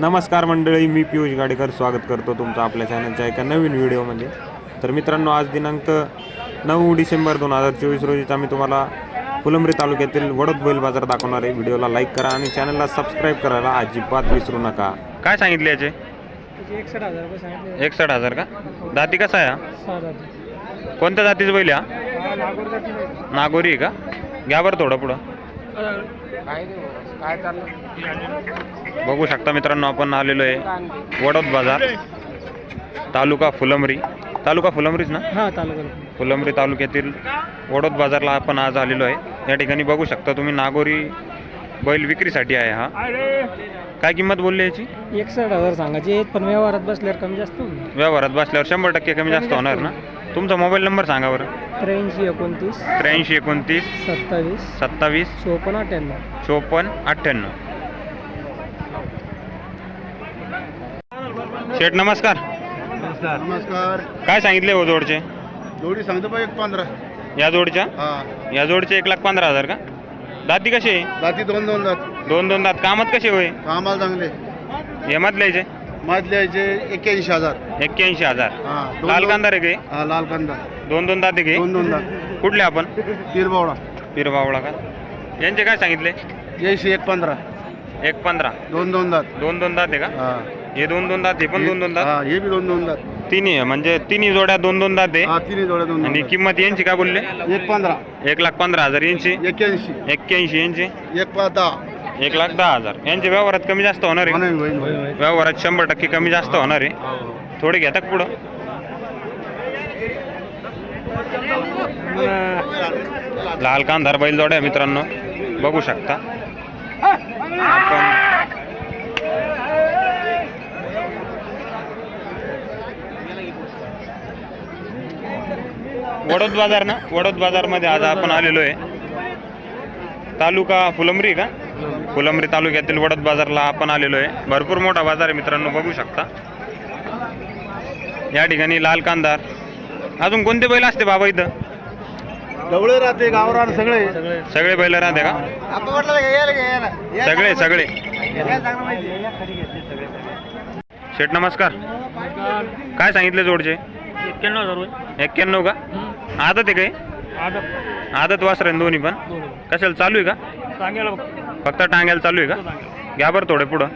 नमस्कार मंडळी मी पियुष गाडेकर स्वागत करतो तुमचं आपल्या चॅनलच्या एका नवीन व्हिडिओमध्ये. तर मित्रांनो आज दिनांक नऊ डिसेंबर दोन हजार चोवीस रोजीचा मी तुम्हाला फुलंब्री तालुक्यातील वडद बैल बाजार दाखवणार आहे. व्हिडिओला लाईक करा आणि चॅनलला सबस्क्राईब करायला अजिबात विसरू नका. काय सांगितले याचे? एकसठ हजार का? दाती कसा आहे हा? कोणत्या जातीचं बैल आहे हा, नागोरी आहे का? घ्या बरं थोडं पुढं. बघू शकता मित्रांनो आपण आलेलो आहे वडद बाजार तालुका फुलंब्री. तालुका फुलंब्रीच ना? हा तालुका. फुलंब्री तालुक्यातील वडोद बाजारला आपण आज आलेलो आहे. या ठिकाणी बघू शकता तुम्ही नागोरी बैल विक्रीसाठी आहे हा. काय किंमत बोलली याची? एकसष्ट हजार सांगायचे. पण व्यवहारात बसल्यावर कमी जास्त व्यवहारात बसल्यावर शंभर टक्के कमी जास्त होणार ना? तुमचा मोबाईल नंबर सांगा बरं. त्र्याऐंशी एकोणतीस त्र्याऐंशी एकोणतीस सत्तावीस सत्तावीस चोपन्न अठ्ठ्याण्णव. चोपन्न अठ्ठ्याण्णव. शेठ नमस्कार. नमस्कार. काय सांगितले हो जोडचे? जोडी सांगतो बा एक पंधरा. या जोडच्या? हा. या जोडचे एक लाख पंधरा हजार का? दाती कशी आहे? जाती दोन दोन जात दोन दोन दात. कामात कसे होय? कामाला चांगले. हे मधल्याचे मधल्याचे एक्क्याऐंशी हजार. एक्क्याऐंशी हजार. हा दोन- लाल कांदा रे हा लाल कांदा. दोन दोन दाते घे दोन दोन दात. कुठले आपण? तिरबावडा पिरबावळा का? यांचे काय सांगितले? यायशी एक पंधरा. एक पंधरा. दोन दोन दात. दोन दोन दात का? हा. हे दोन दोन दात पण दोन दोन दात? हा हे बी दोन दोन दात. तिन्ही आहे, म्हणजे तिन्ही जोड्या दोन दोन दात हा तिन्ही जोड्या दोन आणि दोन किंमत यांची काय बोलले? दात. एक पंधरा. एक लाख पंधरा हजार यांची. एक्क्याऐंशी. एक्क्याऐंशी यांची. एक पाच दहा एक लाख दहा हजार. यांच्या व्यवहारात कमी जास्त होणार आहे. व्यवहारात शंभर टक्के कमी जास्त होणार आहे. थोडे घेतात पुढं? लाल कांधार बैल जोड्या मित्रांनो. बघू शकता. आपण वडोद बाजार ना? वडोद बाजारमध्ये आज आपण आलेलो आहे. तालुका फुलंब्री का? फुलंब्री तालुक्यातील वडद बाजारला आपण आलेलो आहे. भरपूर मोठा बाजार आहे मित्रांनो बघू शकता. या ठिकाणी लाल कांदार. अजून कोणते बैल असते बाबा इथं? जवळ राहते गावरान सगळे. सगळे बैल राहते का? सगळे सगळे. शेठ नमस्कार. काय सांगितले जोडचे? एक्क्याण्णव का? आदत आहे काही? आदत. आदत वासर आहे दोन्ही पण. कशाला चालू आहे का? सांगेल फक्त टांग्याला चालू आहे का? घ्या बरं थोडे पुढं.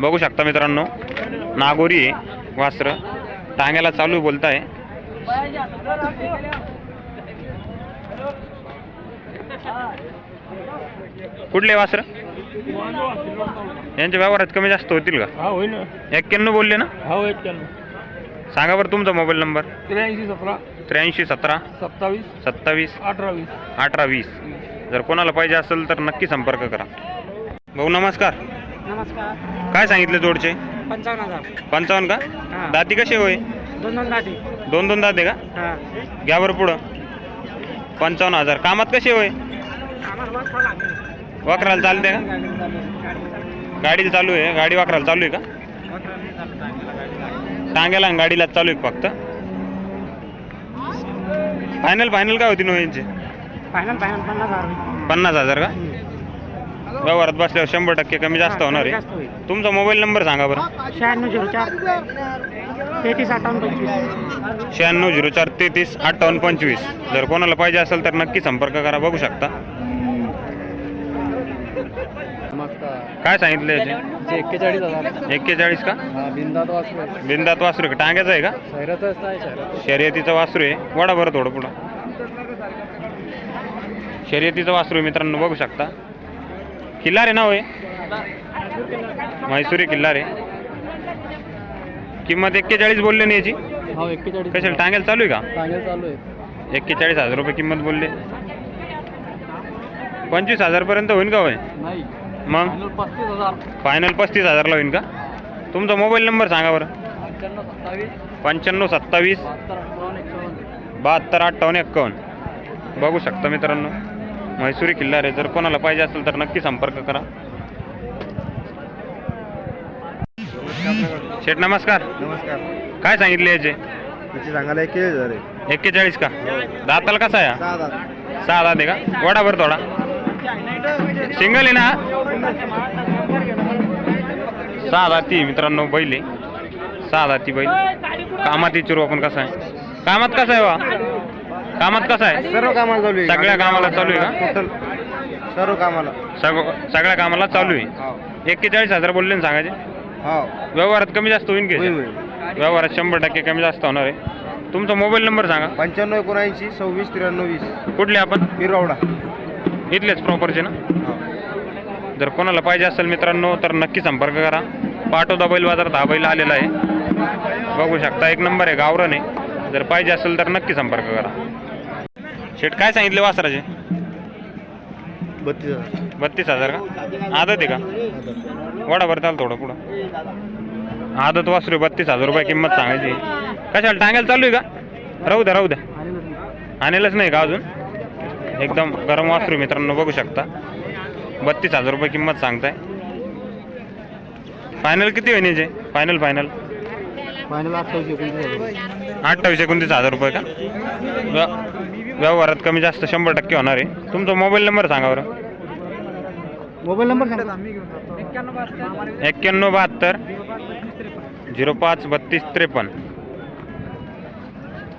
बघू शकता मित्रांनो नागोरी आहे वास्त्र. टांग्याला चालू आहे बोलताय. कुठले वास्त्र? यांच्या व्यवहारात कमी जास्त होतील का? हा एक्क्याण्णव बोलले ना? हा हो एक्क्याण्णव. सांगा बरं तुमचा मोबाईल नंबर. त्र्याऐंशी सतरा. त्र्याऐंशी सतरा. सत्तावीस. सत्तावीस. अठरा वीस. अठरा वीस. जर कोणाला पाहिजे असेल तर नक्की संपर्क करा. भाऊ नमस्कार. नमस्कार. काय सांगितले जोडचे? पंचावन्न हजार. पंचावन्न का? हा. दाती कसे होय? दोन दोन दाटी दोन दोन दाते का? हा. घ्या बरं पुढं. पंचावन्न हजार. कामात कसे होय? वाकराला चालते का? गाडी चालू आहे. गाडी वाकराला चालू आहे का? टांग्याला आणि गाडीला चालू आहे का फक्त? फायनल फायनल काय होती नो यांची फायनल फायनल पन्नास हजार पन्नास हजार का? व्यवहारात बसल्यावर शंभर टक्के कमी जास्त होणार आहे. तुमचा मोबाईल नंबर सांगा बरं. शहाण्णव झिरो चार तेहतीस अठ्ठावन्न पंचवीस. शहाण्णव झिरो चार तेहतीस अठ्ठावन्न पंचवीस. जर कोणाला पाहिजे असेल तर नक्की संपर्क करा बघू शकता. नमस्कार. काय सांगितलं याचे? एक्केचाळीस हजार एक्केचाळीस का? हा बिंदात वाचलो बिंदात वासरू आहे का? टांग्याचं आहे का? शहरातच नाही शहरात शर्यतीचं वासरू आहे. वडा बरं थोडं पुढं. शर्यतीचं वासरू आहे मित्रांनो बघू शकता. किल्लार आहे ना होय म्हैसुरी किल्लार आहे. किंमत एक्केचाळीस बोलले ना याची? हो एक्केचाळीस. कशाला टांग्याला चालू आहे का? सांगेल चालू आहे. एक्केचाळीस हजार रुपये किंमत बोलले. पंचवीस हजारपर्यंत होईल का होय? नाही. मग? फायनल पस्तीस हजार. फायनल पस्तीस हजारला होईल का? तुमचा मोबाईल नंबर सांगा बरं. पंच्याण्णव सत्तावीस. पंच्याण्णव सत्तावीस. बहात्तर अठ्ठावन्न एकावन्न बहात्तर अठ्ठावन्न एक्कावन्न. बघू शकता मित्रांनो. म्हैसुरी किल्ला रे. जर कोणाला पाहिजे असेल तर नक्की संपर्क करा. शेठ नमस्कार. नमस्कार. काय सांगितले याचे? त्याची सांगायला एक हजार आहे. एक्केचाळीस का? दाताला कसा आहे हा? सहा हजार सहा दात आहे का? वडाभर थोडा. सिंगल आहे ना सहा जाती मित्रांनो बैल आहे. सहा जाती बैल. कामात विचारू आपण कसं आहे? कामात कसं आहे बा? कामात कसं आहे? सर्व कामाला चालू आहे. सगळ्या कामाला चालू आहे का? टोटल सर्व कामाला. सग सगळ्या कामाला चालू आहे. हो एक्केचाळीस हजार बोलले ना सांगायचे? हो. व्यवहारात कमी जास्त होईल की? होईल, होईल. व्यवहारात शंभर टक्के कमी जास्त होणार आहे. तुमचा मोबाईल नंबर सांगा. पंच्याण्णव एकोणऐंशी सव्वीस त्र्याण्णव वीस. कुठले आपण? पिरवडा इथलेच प्रॉपरचे ना? हो. जर कोणाला पाहिजे असेल मित्रांनो तर नक्की संपर्क करा. पाटोदा बैल बाजारात हा बैल आलेला आहे. बघू शकता एक नंबर आहे गावरण आहे. जर पाहिजे असेल तर नक्की संपर्क करा. शेट काय सांगितले वासराचे? बत्तीस हजार. बत्तीस हजार का? आदत आहे का? वडा बरं चाल थोडं पुढं. आदत वासरू बत्तीस हजार रुपये किंमत सांगायची. कशाला टांगायला चालू आहे का? राहू द्या राहू द्या. आणलेलंच नाही का अजून? एकदम गरम वासरू मित्रांनो बघू शकता. बत्तीस हजार रुपये किंमत सांगताय. फायनल किती होईल याचे? फायनल फायनल फायनल अठ्ठावीस एकोणतीस हजार. रुपये का? व्यवहारात कमी जास्त शंभर टक्के होणार आहे. तुमचा मोबाईल नंबर सांगा बरं. मोबाईल नंबर एक्क्याण्णव बहात्तर झिरो पाच बत्तीस त्रेपन्न.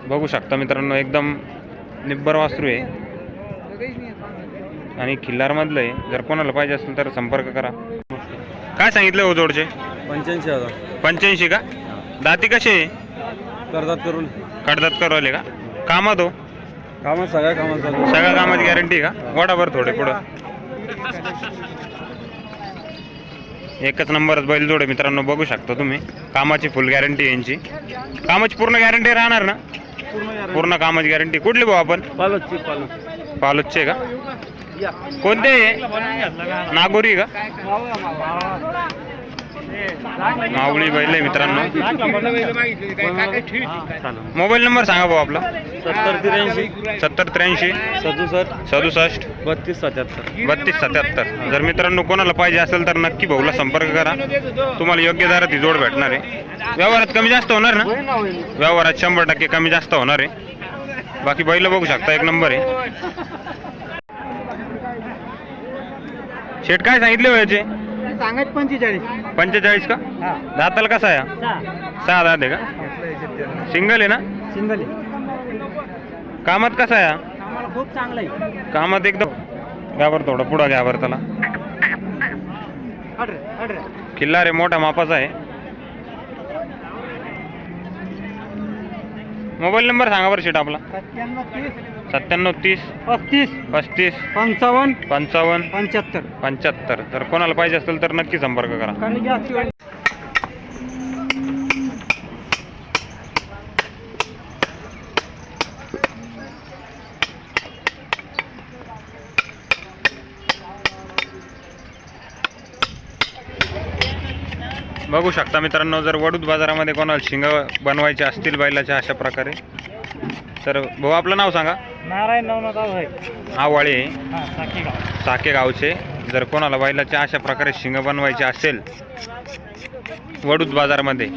बघू शकता मित्रांनो एकदम निब्बर वासरू आहे. आणि खिल्लारमधलं आहे. जर कोणाला पाहिजे असेल तर संपर्क करा. काय सांगितलं हो जोडचे? पंच्याऐंशी हजार. पंच्याऐंशी का? दाती कसे आहे? करतात करून. कडदात करवले का? कामात हो. कामात सगळ्या कामात चालू सगळ्या कामाची गॅरंटी का? वडाभर थोडे पुढं. एकच नंबरच बैल जोडे मित्रांनो बघू शकता तुम्ही. कामाची फुल गॅरंटी यांची. कामाची पूर्ण गॅरंटी राहणार ना? पूर्ण कामाची गॅरंटी कुठली भाऊ आपण? पालूचे का? कोणते नागोरी का? मावळी बैल आहे मित्रांनो. मोबाईल नंबर सांगा भाऊ आपला. सत्तर त्र्याऐंशी. सत्तर त्र्याऐंशी. सदुसष्ट. सदुसष्ट. बत्तीस सत्याहत्तर. बत्तीस सत्याहत्तर. जर मित्रांनो कोणाला पाहिजे असेल तर नक्की भाऊला संपर्क करा. तुम्हाला योग्य दरात ही जोड भेटणार आहे. व्यवहारात कमी जास्त होणार ना? व्यवहारात शंभर टक्के कमी जास्त होणार आहे. बाकी बैल बघू शकता एक नंबर आहे. शेट काय सांगितले हो पंचेचाळीस. पंचेचाळीस का? हा. दाताला कसा आहे? सहा. दात आहे का? सिंगल आहे ना? सिंगल कामात कसा आहे? आम्हाला खूप चांगलं आहे. कामात एकदम घ्यावर थोडं पुढं घ्यावर त्याला. अड्रे अड्रे किल्ला रे मोठा मापाचा आहे. मोबाईल नंबर सांगा बरं शेट आपला. सत्त्याण्णव तीस. सत्त्याण्णव तीस. पस्तीस. पस्तीस. पंचावन्न. पंचावन्न. पंच्याहत्तर. पंच्याहत्तर. जर कोणाला पाहिजे असेल तर नक्की संपर्क करा. जास्त. बघू शकता मित्रांनो जर वडूद बाजारामध्ये कोणाला शिंग बनवायचे असतील बैलाच्या अशा प्रकारे तर भाऊ आपलं नाव सांगा. नारायण नवनाथ आहे आवाळे हा साकीगाव. साके गावचे जर कोणाला बैलाच्या अशा प्रकारे शिंग बनवायचे असेल वडूद बाजारमध्ये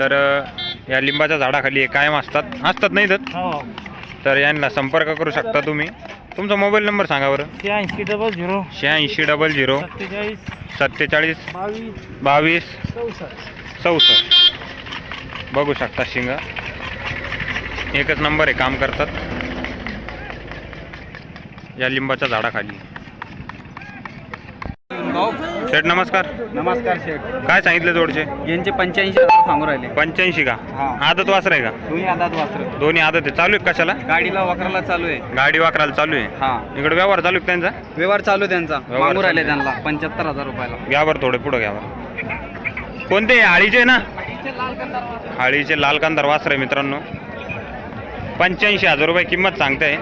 तर अ, या लिंबाच्या झाडाखाली हे कायम असतात. असतात नाही तर? हो. तर यांना संपर्क करू शकता तुम्ही. तुमचा मोबाईल नंबर सांगा बरं. शहाऐंशी डबल झिरो शहाऐंशी डबल झिरो सत्तेचाळीस सत्तेचाळीस बावीस बावीस चौसष्ट. चौसष्ट. बघू शकता शिंग. एकच नंबर आहे काम करतात. या लिंबाच्या झाडाखाली. शेठ नमस्कार. नमस्कार शेठ. काय सांगितले जोडचे? यांचे पंच्याऐंशी हजार सांगू राहिले. पंच्याऐंशी का? हा. आदत वासर आहे का? दोन्ही आदात वासर. दोन्ही आदत आहे. चालू आहे कशाला? गाडीला वक्राला चालू आहे. गाडी वाकराला चालू आहे? हा. इकडे व्यवहार चालू आहे का त्यांचा? व्यवहार चालू आहे त्यांचा. व्यवहार मागू राहिले त्यांना. पंच्याहत्तर हजार रुपयाला. घ्यावर थोडे पुढं घ्यावर कोणते? हाळीचे ना? हाळीचे लाल कांदार वासर आहे मित्रांनो. पंच्याऐंशी हजार रुपये किंमत सांगताय.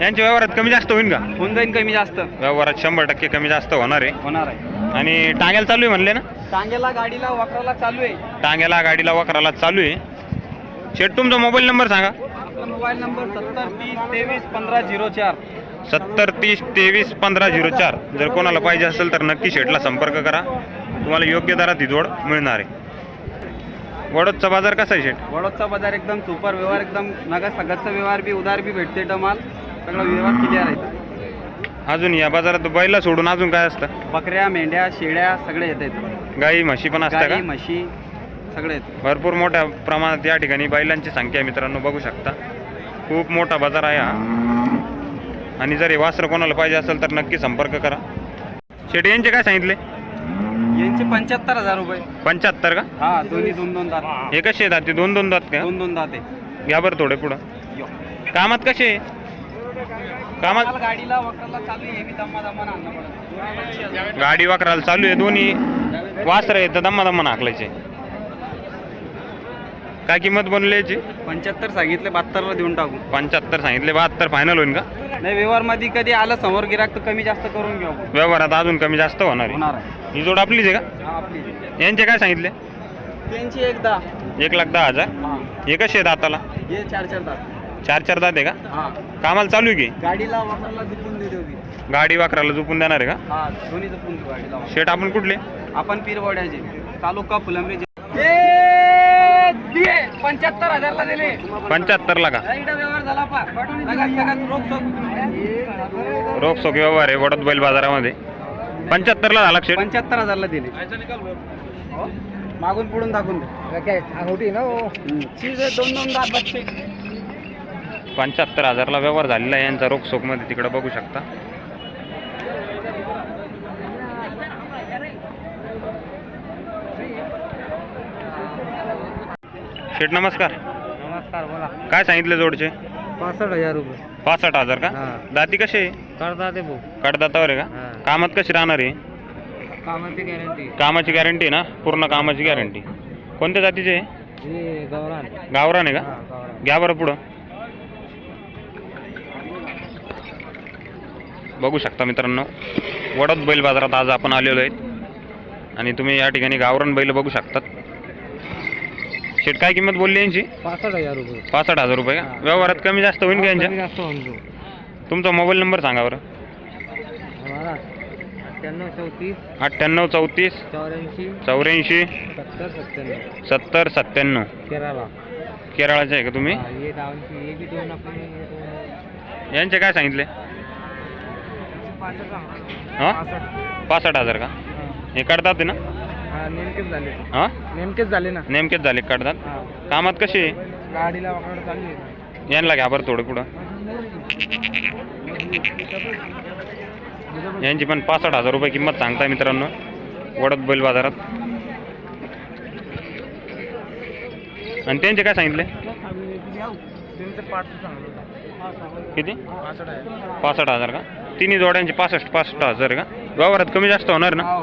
यांच्या व्यवहारात कमी जास्त होईल का? होऊन जाईन कमी जास्त. व्यवहारात शंभर टक्के कमी जास्त होणार आहे. होणार आहे. आणि टांग्याला चालू आहे म्हणले ना? टांगेला गाडीला वक्राला चालू आहे. टांग्याला गाडीला वकराला चालू आहे. शेट तुमचा मोबाईल नंबर सांगा. आपला मोबाईल नंबर सत्तर तीस तेवीस पंधरा झिरो चार. सत्तर तीस तेवीस पंधरा झिरो चार. जर कोणाला पाहिजे असेल तर नक्की शेटला संपर्क करा. तुम्हाला योग्य दरात ही जोड मिळणार आहे. वडोदचा बाजार कसा आहे शेट वडोदचा बाजार एकदम सुपर व्यवहार एकदम नगा सगळ्याचा व्यवहार बी उधार बी भेटते टमाल सगळं व्यवहार क्लिअर आहे अजून या बाजारात बैला सोडून अजून काय असतं? बकऱ्या मेंढ्या शेळ्या सगळे येत आहेत. गाई म्हशी पण असतात गाई का? म्हशी सगळे आहेत भरपूर मोठ्या प्रमाणात या ठिकाणी बैलांची संख्या आहे मित्रांनो बघू शकता. खूप मोठा बाजार आहे हा. आणि जर हे वासरं कोणाला पाहिजे असेल तर नक्की संपर्क करा. शेटी यांचे काय सांगितले? यांचे पंच्याहत्तर हजार रुपये. पंच्याहत्तर का? हा दोन्ही दोन दोन दात. हे कसे येतात ते दोन दोन दात का? दोन दोन दात आहे. घ्या बरं थोडे पुढं. कामात कसे? कामात गाडीला वक्राला चालू आहे मी दम्मा दम्मा आणलं पडत गाडी वाकरायला चालू आहे दोन्ही वासरं आहेत तर दम्मा दम्मा हाकलायचे. काय किंमत बनली याची? पंच्याहत्तर सांगितले बहात्तरला देऊन टाकू. पंच्याहत्तर सांगितले बहात्तर फायनल होईल का? नाही व्यवहारमध्ये कधी आलं समोर गिराक तर कमी जास्त करून घेऊ. व्यवहारात अजून कमी जास्त होणार आहे. होणार आहे. ही जोड आपलीच आहे का? हा आपली यांचे काय सांगितले? त्यांची एकदा एक लाख दहा हजार. हा. हे कसे आहेत आताला हे चार चार दात. चार चार दात आहे का? हा. कामाला चालू आहे की? गाडीला वक्राला दुपून देऊ देऊ गाडी वाकराला झोपून देणार आहे का? हा दोन्ही देऊ गाडीला शेट आपण कुठले? आपण पीरवड्याचे तालुका फुलंब्री पंच्याहत्तर हजारला दिले. पंच्याहत्तरला का? एकदा व्यवहार झाला पा. रोख सोख रोख सोख व्यवहार आहे वडद बैल बाजारामध्ये. पंच्याहत्तरला झाला का शेट? पंच्याहत्तर हजारला दिले. मागून पुढून दाखवून दे. अंगठी ना दोन दोन दात बच्चे पंच्याहत्तर हजारला व्यवहार झालेला आहे. यांचा रोख सोखमध्ये तिकडे बघू शकता. शेठ नमस्कार. नमस्कार बोला. काय सांगितले जोडचे? पासष्ट हजार रुपये. पासष्ट हजार का. दाती कसे करता ते भाऊ. कडदातावर आहे का. कामात कशी राहणार आहे? कामाची गॅरंटी कामाची गॅरंटी ना? पूर्ण कामाची गॅरंटी कोणत्या जातीचे आहे? हे गौरान गावरान आहे का? घ्या बरं पुढं. बघू शकता मित्रांनो. वडद बैल बाजारात आज आपण आलेलो आहेत. आणि तुम्ही या ठिकाणी गावरान बैल बघू शकतात. शेट काय किंमत बोलली यांची? पासष्ट हजार रुपये. पासष्ट हजार रुपये का? व्यवहारात कमी जास्त होईल का यांच्या? जास्त तुमचा मोबाईल नंबर सांगा बरं. चौतीस अठ्ठ्याण्णव चौतीस चौऱ्याऐंशी चौऱ्याऐंशी सत्तर सत्त्याण्णव. सत्तर सत्त्याण्णव. केरळा केरळाचे आहे का तुम्ही? यांचे काय सांगितले? हां? पासष्ट. हजार का? हे. काढतात ते ना? हा नेमकेच झाले. हां? नेमकेच झाले ना. नेमकेच झाले काढतात? कामात कसे गाडीला वाकडं चालली आहे. यांना घ्या बरं थोडं पुढं. यांची पण पासष्ट हजार रुपये किंमत सांगताय मित्रांनो वडद बैल बाजारात. आणि त्यांचे काय सांगितले? त्यांचं पाठचं चांगलं किती? पासष्ट आहे. पासष्ट हजार का? तिन्ही जोड्यांचे पासष्ट पासष्ट हजार का? व्यवहारात कमी जास्त होणार ना? हा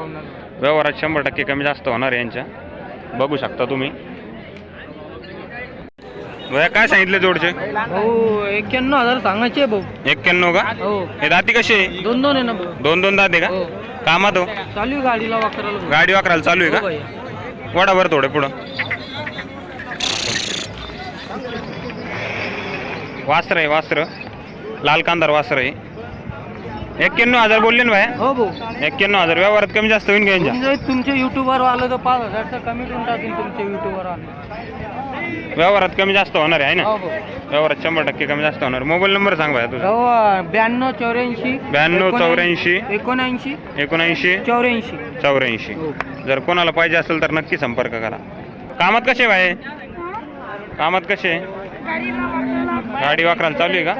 व्यवहारात शंभर टक्के कमी जास्त होणार यांच्या. बघू शकता तुम्ही. भैया काय सांगितले जोडचे? भाऊ एक्क्याण्णव हजार सांगायचे भाऊ. एक्क्याण्णव का? हो. हे दाती कसे आहे? दोन दोन आहे ना भाऊ. दोन दोन दाते का? हो. कामात हो? चालू आहे गाडीला वाकराला. गाडी वाकरायला चालू आहे हो का भाई. वडा बरं थोडे पुढं. वास्त्र आहे वास्त्र लाल कांदार वास्त्र आहे. एक्क्याण्णव हजार बोलले ना भाया हो भाऊ. एक्क्याण्णव हजार. व्यवहारात कमी जास्त होईल का यांच्या? तुम्ही जर तुमच्या युट्यूबवर आलं तर पाच हजारचं कमी करून टाकेल तुमच्या युट्यूबवर आलं. व्यवहारात कमी जास्त होणार आहे ना? हो भाऊ. व्यवहारात शंभर टक्के कमी जास्त होणार. मोबाईल नंबर सांग भाया तुझा. हो ब्याण्णव चौऱ्याऐंशी ब्याण्णव चौऱ्याऐंशी एकोणऐंशी एकोणऐंशी चौऱ्याऐंशी. चौऱ्याऐंशी. हो. जर कोणाला पाहिजे असेल तर नक्की संपर्क करा. कामात कसे भाई? कामात कसे गाडी वाकराला चालू आहे का?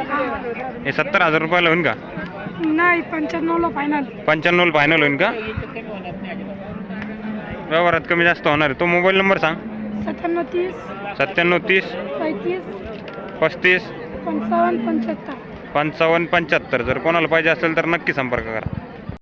हे सत्तर हजार रुपयाला होईल का? नाही पंच्याण्णवला फायनल पंच्याण्णव फायनल होईल का? व्यवहारात कमी जास्त होणार आहे. तो मोबाईल नंबर सांग. सत्त्याण्णव तीस. सत्त्याण्णव तीस. पैतीस. पस्तीस. पंचावन्न पंच्याहत्तर. पंचावन्न पंच्याहत्तर. जर कोणाला पाहिजे असेल तर नक्की संपर्क करा.